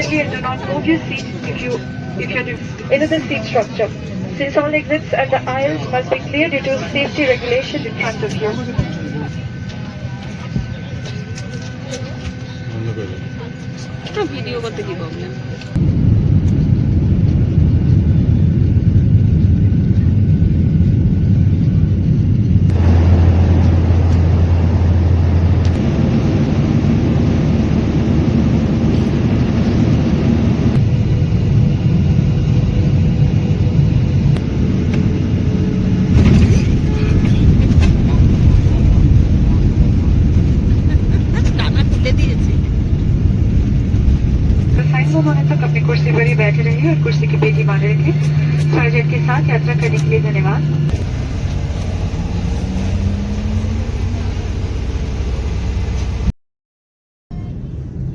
immediately and do not move your seat if you if you're in the seat structure. Since all exits and the aisles must be clear due to safety regulations in front of you. Video করতে কি problem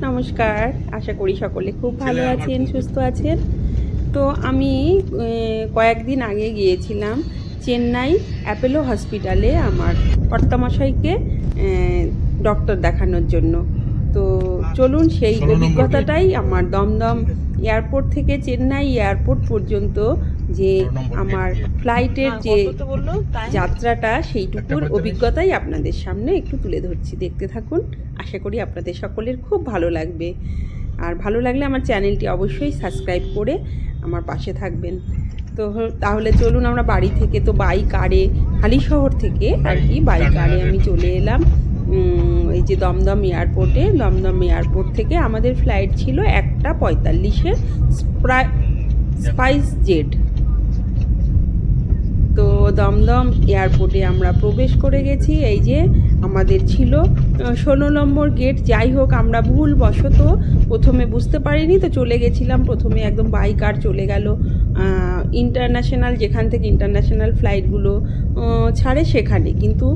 নমস্কার আশা করি সকলে খুব ভালো আছেন সুস্থ আছেন। তো আমি কয়েকদিন আগে গিয়েছিলাম চেন্নাই অ্যাপেলো হসপিটালে আমার কর্তামশাইকে ডক্টর দেখানোর জন্য। তো চলুন সেই অভিজ্ঞতাটাই আমার দমদম এয়ারপোর্ট থেকে চেন্নাই এয়ারপোর্ট পর্যন্ত যে আমার ফ্লাইটের যে হ্যাঁ, যাত্রাটা সেইটুকুর অভিজ্ঞতাই আপনাদের সামনে একটু তুলে ধরছি। দেখতে থাকুন। আশা করি আপনাদের সকলের খুব ভালো লাগবে। আর ভালো লাগলে আমার চ্যানেলটি অবশ্যই সাবস্ক্রাইব করে আমার পাশে থাকবেন। তো হ- তাহলে চলুন আমরা বাড়ি থেকে তো বাই কারে হালিশহর থেকে আর কি বাই কারে আমি চলে এলাম। এই যে দমদম এয়ারপোর্টে দমদম এয়ারপোর্ট থেকে আমাদের ফ্লাইট ছিল একটা পঁয়তাল্লিশে স্প্রাই স্পাইস জেড তো দমদম এয়ারপোর্টে আমরা প্রবেশ করে গেছি। এই যে আমাদের ছিল। ষোলো নম্বর গেট যাই হোক আমরা ভুল বশত প্রথমে বুঝতে পারিনি তো চলে গেছিলাম। প্রথমে একদম বাই কার চলে গেল। ইন্টারন্যাশনাল যেখান থেকে ইন্টারন্যাশনাল ফ্লাইটগুলো ছাড়ে সেখানে। কিন্তু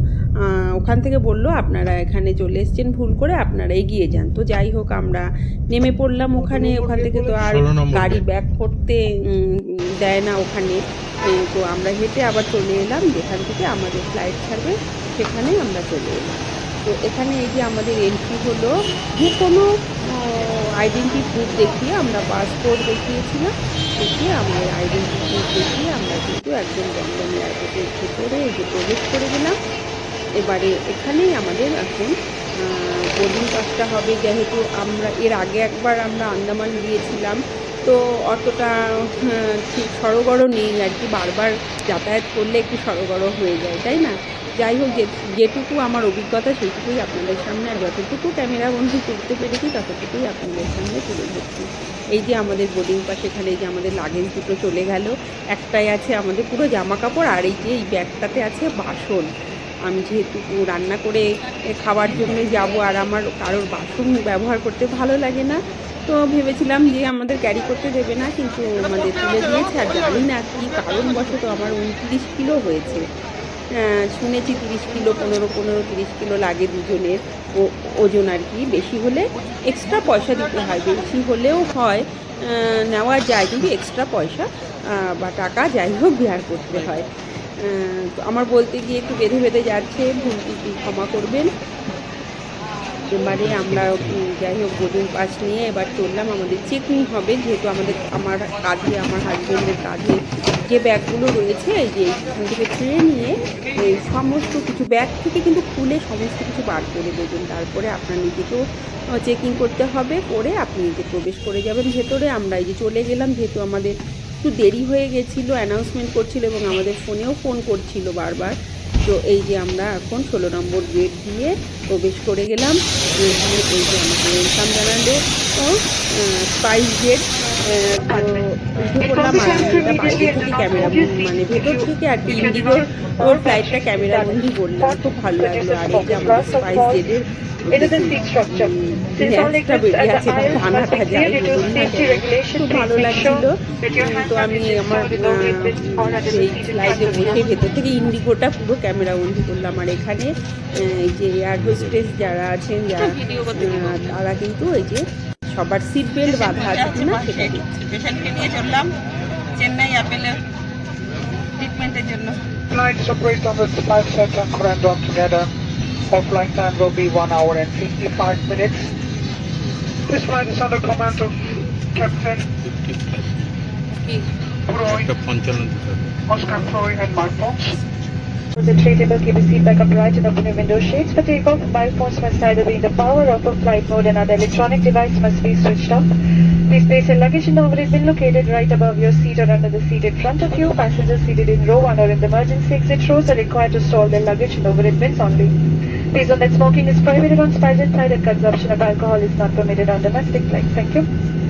ওখান থেকে বলল আপনারা এখানে চলে এসছেন ভুল করে আপনারা এগিয়ে যান। তো যাই হোক আমরা নেমে পড়লাম ওখানে। ওখান থেকে তো আর গাড়ি ব্যাক করতে দেয় না ওখানে। তো আমরা হেঁটে আবার চলে এলাম যেখান থেকে আমাদের ফ্লাইট ছাড়বে। সেখানে আমরা চলে এলাম। তো এখানে এই যে আমাদের এন্ট্রি হলো, যে কোনো আইডেন্টি প্রুফ দেখিয়ে আমরা পাসপোর্ট দেখিয়েছিলাম, দেখিয়ে আমাদের আইডেন্টি প্রুফ দেখিয়ে আমরা কিন্তু একদম দমদম এয়ারপোর্টের ভেতরে এই যে প্রবেশ করে গেলাম। এবারে এখানেই আমাদের এখন বোর্ডিং পাসটা হবে, যেহেতু আমরা, এর আগে একবার আমরা আন্দামান গিয়েছিলাম তো অতটা ঠিক সড়গড় নেই আর কি। বারবার যাতায়াত করলে একটু সড়গড় হয়ে যায়, তাই না? যাই হোক, যে, যেটুকু আমার অভিজ্ঞতা, সেইটুকুই আপনাদের সামনে আর যতটুকু ক্যামেরা বন্ধু করতে পেরেছি, ততটুকুই আপনাদের সামনে তুলে ধরছি। এই যে আমাদের বোর্ডিং পাস এখানে যে আমাদের লাগেজ দুটো চলে গেল, একটাই আছে আমাদের পুরো জামা কাপড় আর এই যে এই ব্যাগটাতে আছে বাসন। আমি যেহেতু রান্না করে খাওয়ার জন্য যাব, আর আমার কারোর বাসন ব্যবহার করতে ভালো লাগে না তো ভেবেছিলাম যে আমাদের ক্যারি করতে দেবে না, কিন্তু আমাদের তুলে দিয়েছে। আর জানি না কী কারণবশত আমার উনত্রিশ কিলো হয়েছে। শুনেছি তিরিশ কিলো, পনেরো পনেরো, তিরিশ কিলো লাগে দুজনের। ওজন আর কি বেশি হলে এক্সট্রা পয়সা দিতে হয়। বেশি হলেও হয় নেওয়া যায়, কিন্তু এক্সট্রা পয়সা বা টাকা যাই হোক বিহার করতে হয়। তো আমার বলতে গিয়ে একটু বেঁধে বেঁধে যাচ্ছে, ভুল ক্ষমা করবেন। এবারে আমরা যাই হোক বোর্ডিং পাস নিয়ে এবার চললাম। আমাদের চেকিং হবে, যেহেতু আমাদের, আমার কাঁধে, আমার হাজব্যান্ডের কাঁধে যে ব্যাগগুলো রয়েছে যে এখান থেকে ছেড়ে নিয়ে এই সমস্ত কিছু ব্যাগ থেকে কিন্তু খুলে সমস্ত কিছু বার করে দেবেন। তারপরে আপনার নিজেকেও চেকিং করতে হবে, করে আপনি নিজে প্রবেশ করে যাবেন ভেতরে। আমরা এই যে চলে গেলাম, যেহেতু আমাদের একটু দেরি হয়ে গেছিল অ্যানাউন্সমেন্ট করছিল এবং আমাদের ফোনেও ফোন করছিল বারবার। তো এই যে আমরা এখন ষোলো নম্বর গেট দিয়ে প্রবেশ করে গেলাম। এই যে আমাকে ওয়েলকাম জানালো ও স্পাইস গেট আর আমি থেকে ক্যামেরা মানে ভেতর থেকে আর কি ইন্ডিগো ওর ফ্লাইটটা ক্যামেরা বন্দি করলাম খুব ভালো লাগল আর এই যে আমাদের স্পাইস খুব ভালো লাগছিল। তো আমি আমার সেই বসে ভেতর থেকে ইন্ডিগোটা পুরো ক্যামেরা বন্দি করলাম। আর এখানে এই যে এয়ার হোস্টেস যারা আছেন যারা তারা কিন্তু এই যে সবার সিট বেল্ট বাঁধা আছে কিনা সেটা দেখছে পেশেন্টকে নিয়ে চললাম চেন্নাই অ্যাপেলে ট্রিটমেন্টের জন্য Flights operate on the Spice Set and Corendon together. Our flight time will be 1 hour and 55 minutes. This flight is under command of Captain fifty Roy, একটা পঞ্চান্ন দিতে হবে Oscar Roy, and Mark Fox. The tray table keep the seat back upright and open your window shades for takeoff. Mobile phones must either be in the power of flight mode and other electronic device must be switched off. Please place your luggage in the overhead bin located right above your seat or under the seat in front of you. Passengers seated in row 1 or in the emergency exit rows are required to store their luggage in overhead bins only. Please note that smoking is prohibited on Spice side and consumption of alcohol is not permitted on domestic flights. Thank you.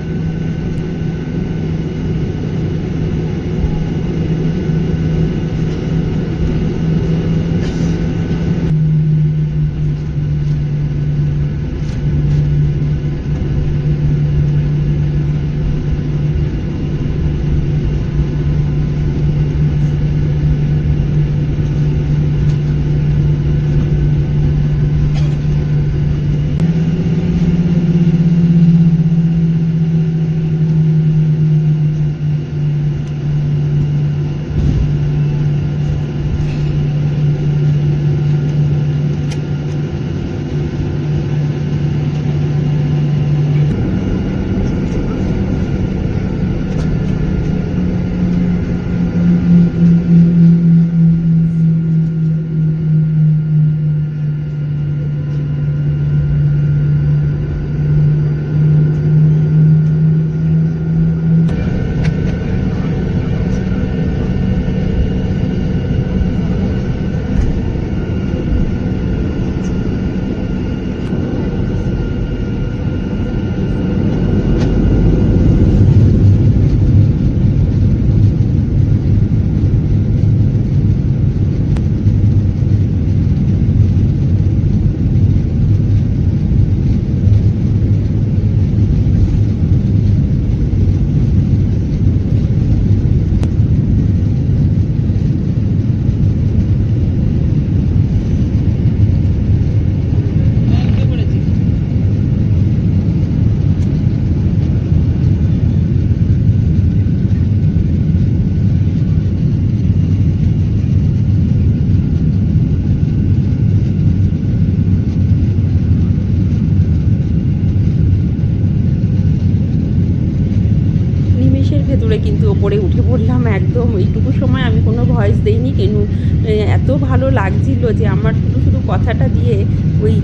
ভালো লাগছিল যে আমার শুধু শুধু কথাটা দিয়ে ওই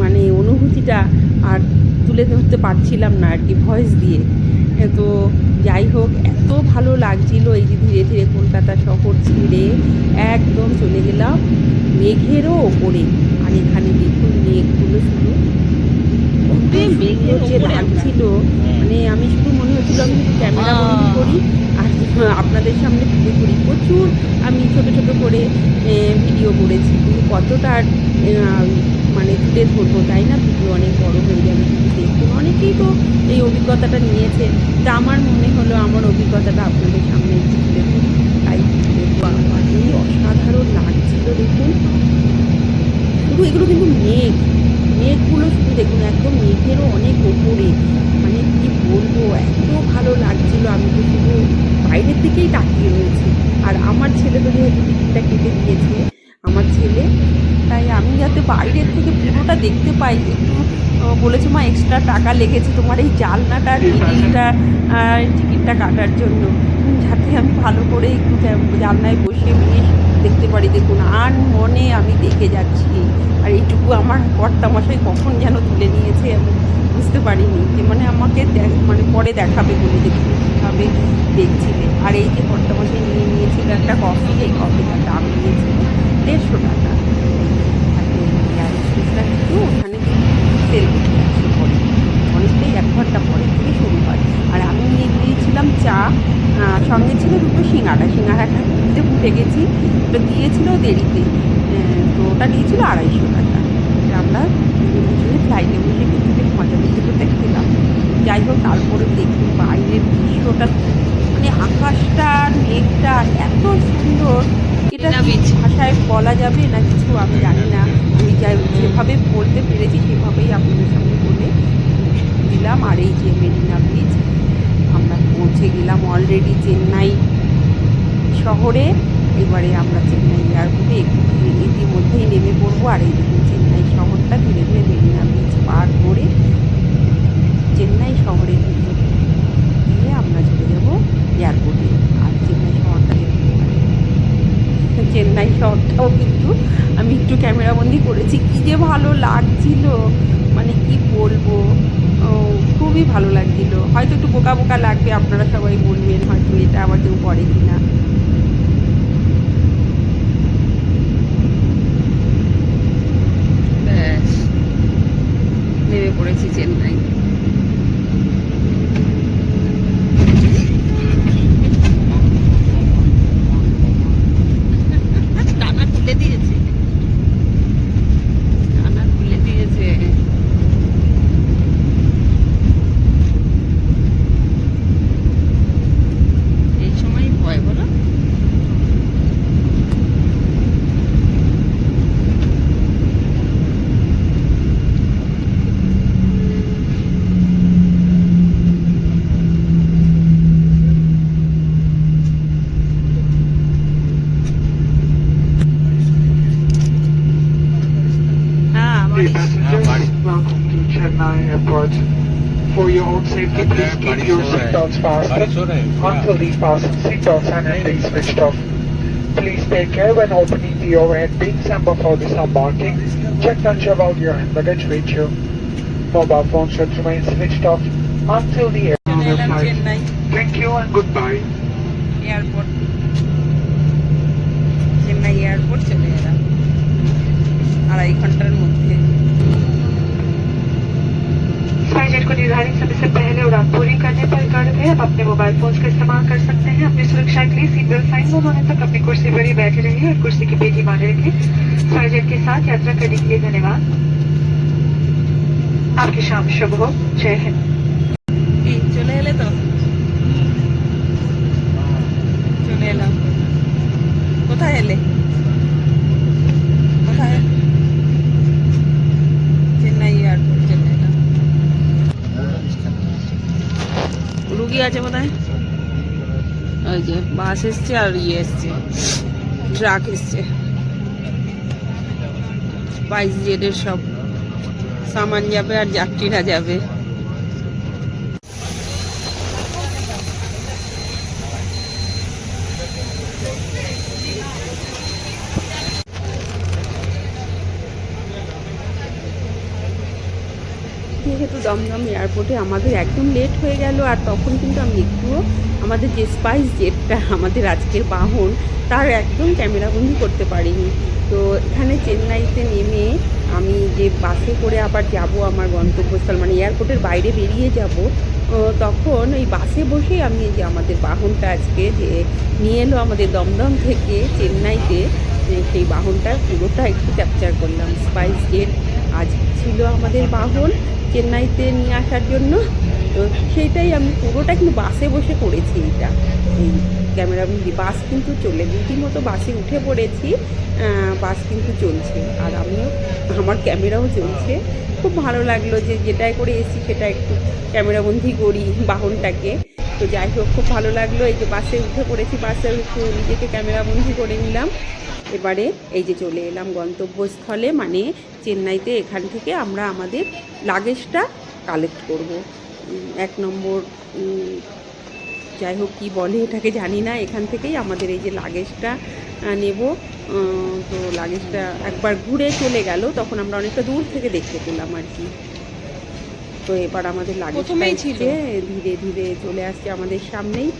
মানে অনুভূতিটা আর তুলে ধরতে পারছিলাম না আর কি ভয়েস দিয়ে। তো যাই হোক এত ভালো লাগছিল এই যে ধীরে ধীরে কলকাতা শহর ছেড়ে একদম চলে গেলাম মেঘেরও ওপরে। আর এখানে দেখুন মেঘগুলো শুধু যে লাগছিল। মানে আমি শুধু মনে হচ্ছিল আমি শুধু ক্যামেরা বন্দি করি আর আপনাদের সামনে তুলে ধরি। প্রচুর আমি ছোট ছোট করে ভিডিও করেছি। কিন্তু কতটা মানে তুলে ধরবো তাই না? ভিডিও অনেক বড় হয়ে যাবে কিন্তু দেখুন অনেকেই তো এই অভিজ্ঞতাটা নিয়েছে। তা আমার মনে হলো আমার অভিজ্ঞতাটা আপনাদের সামনে তুলে ধরি। তাই দেখব আমার এই অসাধারণ লাগছিল দেখুন। শুধু এগুলো কিন্তু মেঘ। মেঘগুলো শুধু দেখুন, একদম মেঘেরও অনেক ওপরে। বলব এত ভালো লাগছিল। আমি তো শুধু বাইরের দিকেই তাকিয়ে রয়েছি। আর আমার ছেলে তো যেহেতু টিকিটটা কেটে দিয়েছে আমার ছেলে তাই আমি যাতে বাইরের থেকে পুরোটা দেখতে পাই। একটু বলেছে মা এক্সট্রা টাকা লেগেছে তোমার এই জালনাটার টিকিটটা টিকিটটা কাটার জন্য। যাতে আমি ভালো করে একটু জানলায় বসে বেশ দেখতে পারি। দেখুন আন মনে আমি দেখে যাচ্ছি। আর এইটুকু আমার কর্তামশাই কখন যেন তুলে নিয়েছে আমি বুঝতে পারিনি যে মানে আমাকে মানে পরে দেখাবে বলে দেখুন কীভাবে দেখছিলে। আর এই যে কর্তামশাই নিয়ে নিয়েছিল একটা কফি এই কফিটার দাম নিয়েছিল দেড়শো টাকা। কিন্তু ওখানে সেল পরে। অনেকটাই এক ঘণ্টা পরে থেকে শুরু হয়। আর আমি নিয়ে গিয়েছিলাম চা সঙ্গে ছিল দুটো সিঙ্গাড়া। সিঙ্গাড়াটা দিতে ভুলে গেছি ওটা দিয়েছিল দেরিতে। তো ওটা নিয়েছিল আড়াইশো টাকা। দুজনে ফ্লাইটে বসে কিন্তু বেশ মজা করতে খেলাম যাই হোক তারপরে দেখুন বাইরের দৃশ্যটা মানে আকাশটা মেঘটা এত সুন্দর। এটা ভাষায় বলা যাবে না কিছু আমি জানি না। আমি যাই যেভাবে বলতে পেরেছি সেভাবেই আপনাদের সামনে বলে দিলাম। আর এই যে মেরিনা বিচ আমরা পৌঁছে গেলাম অলরেডি চেন্নাই শহরে। এবারে আমরা চেন্নাই এয়ারপোর্টে ইতিমধ্যেই নেমে পড়ব। আর এই পার করে চেন্নাই শহরের ভিতরে দিয়ে আমরা চলে যাব এয়ারপোর্টে। আর চেন্নাই শহরটাকে মানে চেন্নাই শহরটাও কিন্তু আমি একটু ক্যামেরাবন্দি করেছি। কী যে ভালো লাগছিল মানে কি বলব খুবই ভালো লাগছিল। হয়তো একটু বোকা বোকা লাগবে, আপনারা সবাই বলবেন হয়তো এটা আবার কেউ করে কিনা। your so right. seatbelts Buddy, fastened so right. until the fasten seatbelt sign has been switched off. Please take care when opening the overhead bins and before disembarking. Check to ensure all your hand luggage with you. Mobile phones should remain switched off until the চলে aircraft এলাম flight. Chennai Thank you and goodbye. Airport Chennai airport চলে এলাম আড়াই ঘন্টার মধ্যে SpiceJet को निर्धारित समय से पहले उड़ान पूरी करने पर गर्व है अब अपने मोबाइल फोन का इस्तेमाल कर सकते हैं अपनी सुरक्षा के लिए सीट बेल्ट साइन होने तक अपनी कुर्सी पर ही बैठे रहिए और कुर्सी की पेटी बांधे रखिए स्पाइसजेट के साथ यात्रा करने के लिए धन्यवाद आपकी शाम शुभ हो जय हिंद এই চলে এলে তো চলে এলাম কোথায় এলে রুগী আছে কোথায় ওই যে বাস এসছে আর ইয়ে এসছে। ট্রাক এসছে। বাইশ জেডের সব সামান যাবে আর যাত্রীরা যাবে। যেহেতু দমদম এয়ারপোর্টে আমাদের একদম লেট হয়ে গেল আর তখন কিন্তু আমি একটুও আমাদের যে স্পাইস জেটটা আমাদের আজকের বাহন, তার একদম ক্যামেরাবন্দি করতে পারিনি। তো এখানে চেন্নাইতে নেমে আমি যে বাসে করে আবার যাব আমার গন্তব্যস্থল মানে এয়ারপোর্টের বাইরে বেরিয়ে যাব তখন ওই বাসে বসেই আমি যে আমাদের বাহনটা আজকে যে নিয়ে এলো আমাদের দমদম থেকে চেন্নাইতে সেই বাহনটা পুরোটা একটু ক্যাপচার করলাম। স্পাইস জেট আজ ছিল আমাদের বাহন। চেন্নাইতে নিয়ে আসার জন্য। তো সেইটাই আমি পুরোটা কিন্তু বাসে বসে করেছি এটা। এই ক্যামেরা বাস কিন্তু চলে, রীতিমতো বাসে উঠে পড়েছি বাস কিন্তু চলছে। আর আমিও, আমার ক্যামেরাও চলছে। খুব ভালো লাগল যে যেটাই করে এসেছি সেটা একটু ক্যামেরাবন্দি করি বাহনটাকে। তো যাই হোক, খুব ভালো লাগল এই যে বাসে উঠে পড়েছি, বাসে একটু নিজেকে ক্যামেরাবন্দি করে নিলাম। এবারে এই যে চলে এলাম গন্তব্যস্থলে মানে চেন্নাইতে এখান থেকে আমরা আমাদের লাগেজটা কালেক্ট করব। এক নম্বর যাই হোক কী বলে এটাকে জানি না এখান থেকেই আমাদের এই যে লাগেজটা নেব। তো লাগেজটা একবার ঘুরে চলে গেল তখন আমরা অনেকটা দূর থেকে দেখতে পেলাম আর কি। তো এবার আমাদের লাগেজটা ছিল। ধীরে ধীরে চলে আসছে আমাদের সামনেই।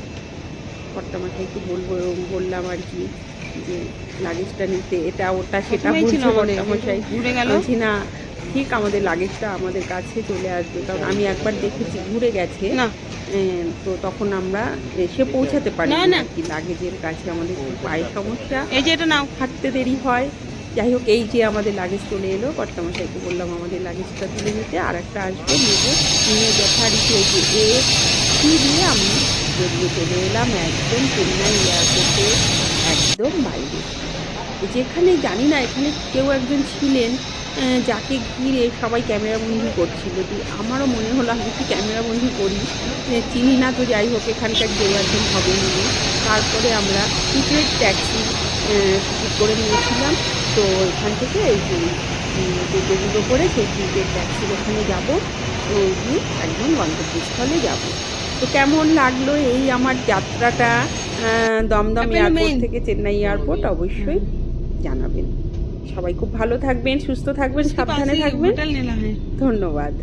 কর্তামাশাইকে বলব বললাম আর কি। যে লাগেজটা নিতে এটা ওটা সেটা ঘুরে গেল। না ঠিক আমাদের লাগেজটা আমাদের কাছে চলে আসবে। কারণ আমি একবার দেখেছি ঘুরে গেছে। না। তো তখন আমরা এসে পৌঁছাতে পারি না। কি লাগেজের কাছে আমাদের পায়ে সমস্যা। এই যে এটা নাও। হাঁটতে দেরি হয়। যাই হোক এই যে আমাদের লাগেজ চলে এলো কর্তামশাইকে বললাম আমাদের লাগেজটা তুলে নিতে আর একটা আসবে। নেব নিয়ে যথারীতি এই যে এ কি দিয়ে আমি বেরিয়ে চলে এলাম একদম চেন্নাই এয়ারপোর্টে একদম বাইরে। যেখানে জানি না, এখানে কেউ একজন ছিলেন যাকে ঘিরে সবাই ক্যামেরাবন্দি করছিল। দিয়ে আমারও মনে হলো আমি একটু ক্যামেরাবন্দি করি চিনি না তো যাই হোক, এখানকার কেউ একজন হবে নিয়ে তারপরে আমরা টিকিট ট্যাক্সি ঠিক করে নিয়েছিলাম। তো এখান থেকে এই টোটোগুলো করে সেই টিকিট ট্যাক্সির ওখানে যাব। গিয়ে একদম গন্তব্যস্থলে যাব। তো কেমন লাগল এই আমার যাত্রাটা? হ্যাঁ, দমদম এয়ারপোর্ট থেকে চেন্নাই এয়ারপোর্ট অবশ্যই জানাবেন। সবাই খুব ভালো থাকবেন সুস্থ থাকবেন সাবধানে থাকবেন। ধন্যবাদ।